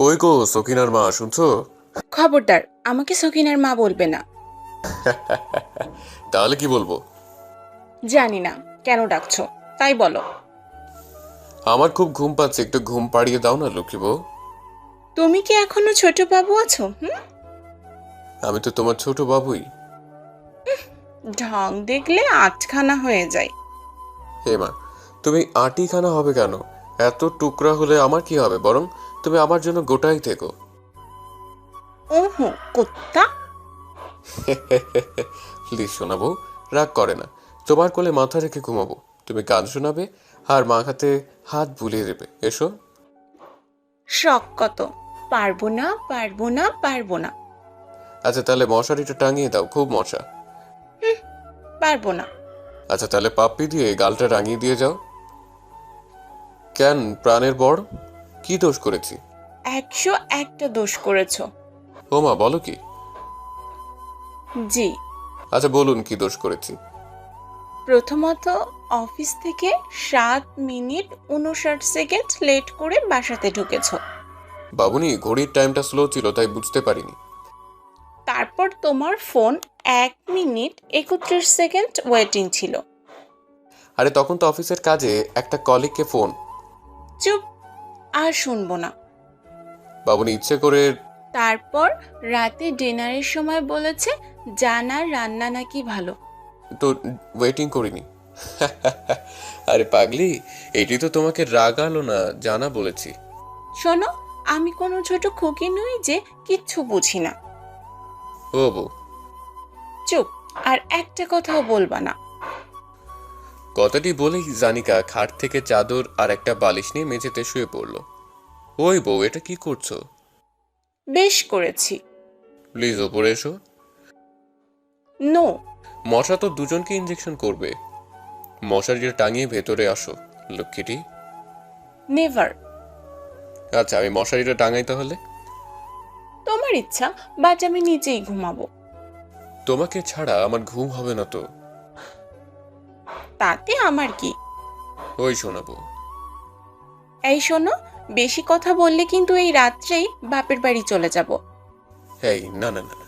কই গো সকিনার মা শুনছো? খবরদার আমাকে সকিনার মা বলবে না। তাহলে কি বলব? জানি না কেন ডাকছো? তাই বলো। আমার খুব ঘুম পাচ্ছে একটু ঘুম পাড়িয়ে দাও না লক্ষ্মী বউ। তুমি কি এখনও ছোট বাবু আছো হুম? আমি তো তোমার ছোট বাবুই। ঢং দেখলে আটখানা হয়ে যায়। হে মা তুমি আটিখানা হবে কেন? এত টুকরা হলে আমার কি হবে? বরং তুমি আমার জন্য গোটাই থেকো। ওহো কুত্তা। প্লিজ শোনাবো রাগ করে না। তোমার কোলে মাথা রেখে ঘুমাবো। তুমি গান শোনাবে আর মা হাতে হাত বুলিয়ে দেবে। এসো। শখ কত। পারব না পারব না পারব না। আচ্ছা তাহলে মশারিটা টাঙিয়ে দাও। খুব মশা। পারব না। আচ্ছা তাহলে পাপ্পি দিয়ে গালটা রাঙিয়ে দিয়ে যাও। কেন প্রাণের বড় কি দোষ করেছি? একশো একটা দোষ করেছ। ও মা বলো কি? জি। আচ্ছা বলুন কি দোষ করেছি? প্রথমত অফিস থেকে সাত মিনিট উনষাট সেকেন্ড লেট করে বাসাতে ঢুকেছো। বাবুনি ঘড়ির টাইমটা স্লো ছিল তাই বুঝতে পারিনি। তারপর তোমার ফোন এক মিনিট একত্রিশ সেকেন্ড ওয়েটিং ছিল। আরে তখন তো অফিসের কাজে একটা কলিগকে ফোন চুপ আর শুনব না। বাবুনি ইচ্ছে করে তারপর রাতে ডিনারের সময় বলেছে জানার রান্না নাকি ভালো। তো ওয়েটিং করিনি। আরে পাগলি এটি তো তোমাকে রাগালো না জানা বলেছি। শোনো আমি কোনো ছোট খুকি নই যে কিচ্ছু বুঝি না। ও বউ। চুপ আর একটা কথাও বলবা না। কথাটি বলেই জানিকা খাট থেকে চাদর আর একটা বালিশ নিয়ে মেঝেতে শুয়ে পড়ল। ওই বউ এটা কি করছ? বেশ করেছি। প্লিজ ওপরে এসো। নো। মশা তো দুজনকে ইঞ্জেকশন করবে। মশারিটা টাঙিয়ে ভেতরে আসো লক্ষ্মীটি। নেভার আচ্ছা আমি মশারিটা টাঙাই তাহলে? তোমার ইচ্ছা বাট আমি নিজেই ঘুমাবো। তোমাকে ছাড়া আমার ঘুম হবে না তো? তাতে আমার কি? ওই শোনাবো এই শোনো বেশি কথা বললে কিন্তু এই রাত্রেই বাপের বাড়ি চলে যাব। এই না না না না।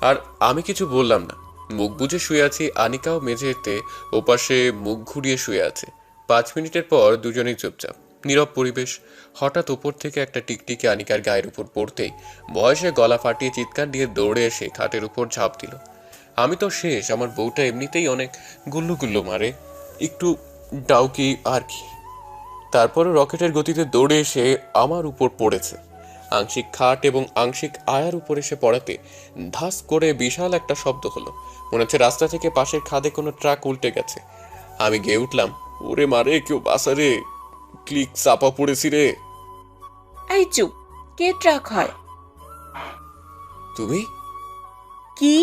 আর আমি কিছু বললাম না। মুখ বুজে শুয়ে আছি আনিকাও মেঝেতে ওপাশে মুখ ঘুরিয়ে শুয়ে আছে। পাঁচ মিনিটের পর দুজনেই চুপচাপ। নীরব পরিবেশ। হঠাৎ ওপর থেকে একটা টিকটিকি আনিকার গায়ের উপর পড়তেই বয়সে গলা ফাটিয়ে চিৎকার দিয়ে দৌড়ে এসে খাটের উপর ঝাঁপ দিল। আমি তো শেষ আমার বউটা এমনিতেই অনেক গুল্লু গুল্লু মারে। একটু ডাউকি আর কি। তারপরে রকেটের গতিতে দৌড়ে এসে আমার উপর পড়েছে। আংশিক খাট এবং আংশিক আয়ার উপর এসে পড়াতে ধাস করে বিশাল একটা শব্দ হলো। মনে হচ্ছে রাস্তা থেকে পাশের খাদে কোনো ট্রাক উল্টে গেছে। আমি গেয়ে উঠলাম ওরে মারে কেউ বাসারে ক্লিক চাপা পড়েছি রে। এই চুপ কে ট্রাক হয়? তুমি? কি?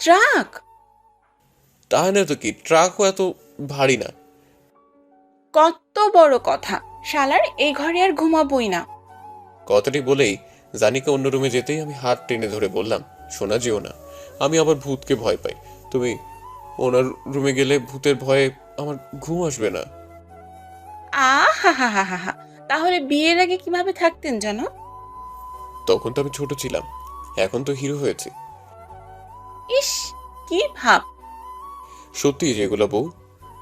ট্রাক? না তো কি? ট্রাকও এত ভারী না। কত বড় কথা। শালার এই ঘরে আর ঘুমাবই না। কথাটি বলেই জানিকা অন্য রুমে যেতেই আমি হাত টেনে ধরে বললাম শোনা যেও না। আমি আবার ভূতকে ভয় পাই। তুমি ওনার রুমে গেলে ভূতের ভয়ে আমার ঘুম আসবে না। আহা হা হা হা হা তাহলে বিয়ের আগে কীভাবে থাকতেন জানো তখন তো আমি ছোট ছিলাম। এখন তো হিরো হয়েছে। ইস কি ভাব। সত্যি যেগুলো বউ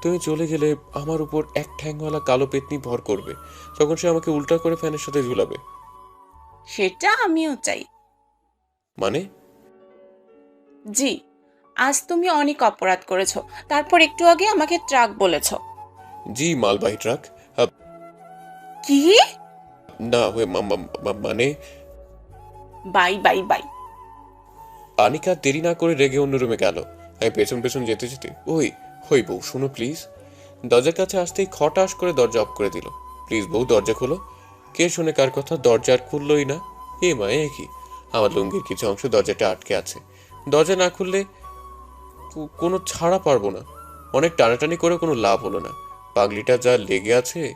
তুমি চলে গেলে আমার উপর এক ঠ্যাংওয়ালা কালো পেতনি ভর করবে তখন সে আমাকে উল্টা করে ফ্যানের সাথে ঝুলাবে। সেটা আমিও চাই। মানে? জি আজ তুমি অনেক অপরাধ করেছ তারপর একটু আগে আমাকে ট্রাক বলেছ। জি মালবাহী ট্রাক। আহ, কি? না মা- মা- মা- মানে? Bye bye bye. আনিকা দেরি না করে রেগে অন্য রুমে গেল। আমি পেছন পেছন যেতে যেতে, ওই হই বউ, শোনো প্লিজ। দরজার কাছে আসতেই খটাস করে দরজা অফ করে দিল। প্লিজ বউ, দরজা খোলো। কে শুনে কার কথা? দরজা আর খুললই না। এ মা, এ কি? আমার লুঙ্গির কিছু অংশ দরজাটা আটকে আছে। দরজা না খুললে কোনো ছাড়া পারব না। অনেক টানাটানি করে কোনো লাভ হলো না। পাগলিটা যা লেগে আছে,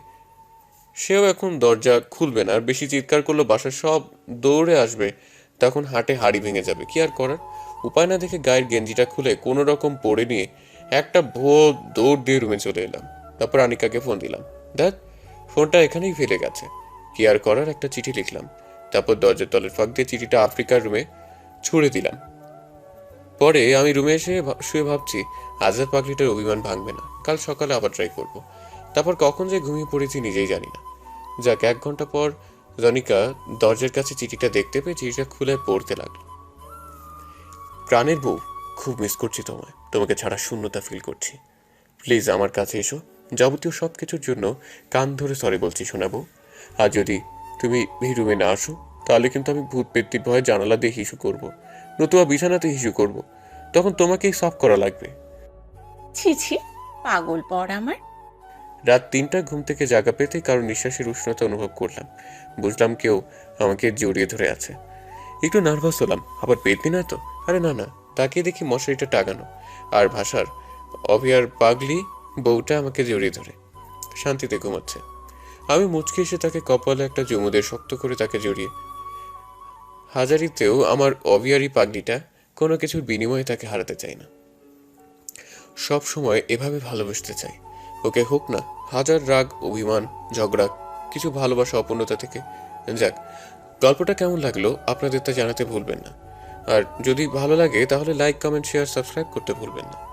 সেও এখন দরজা খুলবে না। আর বেশি চিৎকার করলে বাসার সব দৌড়ে আসবে। তখন হাটে হাড়ি ভেঙে যাবে। কি আর করার? উপায় না দেখে গায়ের গেঞ্জিটা খুলে কোনো রকম পরে নিয়ে একটা ভুয়ো দৌড় দিয়ে রুমে চলে এলাম। তারপর আনিকাকে ফোন দিলাম। দেখ, ফোনটা এখানেই ফেলে গেছে। কি আর করার? একটা চিঠি লিখলাম। তারপর দরজার তলের ফাঁক দিয়ে চিঠিটা আফ্রিকার রুমে ছুড়ে দিলাম। পরে আমি রুমে এসে শুয়ে ভাবছি আজাদ পাগলিটার অভিমান ভাঙবে না। কাল সকালে আবার ট্রাই করব। তারপর কখন যে ঘুমিয়ে পড়েছি নিজেই জানি না। যাক, এক ঘণ্টা পর জনিকা দরজার কাছে চিঠিটা দেখতে পেয়ে চিঠিটা খুলে পড়তে লাগল। প্রাণের বউ, খুব মিস করছি তোমায়। তোমাকে ছাড়া শূন্যতা ফিল করছি। প্লিজ আমার কাছে এসো। যাবতীয় সব কিছুর জন্য কান ধরে সরি বলছি শোনাবো। আর যদি তুমি এই রুমে না আসো, তাহলে কিন্তু আমি ভূত পেত্তির ভয়ে জানালা দিয়ে হিসু করব। নতুবা বিছানাতে হিসু করব। তখন তোমাকেই সফ করা লাগবে। ছি ছি, পাগল পর আমার। রাত তিনটা ঘুম থেকে জাগা পেতে কারও নিঃশ্বাসের উষ্ণতা অনুভব করলাম। বুঝলাম কেউ আমাকে জড়িয়ে ধরে আছে। একটু নার্ভাস হলাম। আবার পেতনি না তো? আরে না না। তাকিয়ে দেখি মশারিটা টাঙানো আর ভাষার অভিয়ার পাগলি বউটা আমাকে জড়িয়ে ধরে। শান্তিতে ঘুমাচ্ছে। আমি মুচকে এসে তাকে কপালে একটা জমুদের শক্ত করে তাকে জড়িয়ে হাজারিতেও আমার অভিয়ারি পাগলিটা কোনো কিছুর বিনিময়ে তাকে হারাতে চাই না। সব সময় এভাবে ভালোবাসতে চাই ওকে হোক না, হাজার রাগ, অভিমান, ঝগড়া, কিছু ভালোবাসা, অপূর্ণতা থেকে। যাক, গল্পটা কেমন লাগল আপনাদের তা জানাতে ভুলবেন না। আর যদি ভালো লাগে, তাহলে লাইক কমেন্ট শেয়ার সাবস্ক্রাইব করতে ভুলবেন না।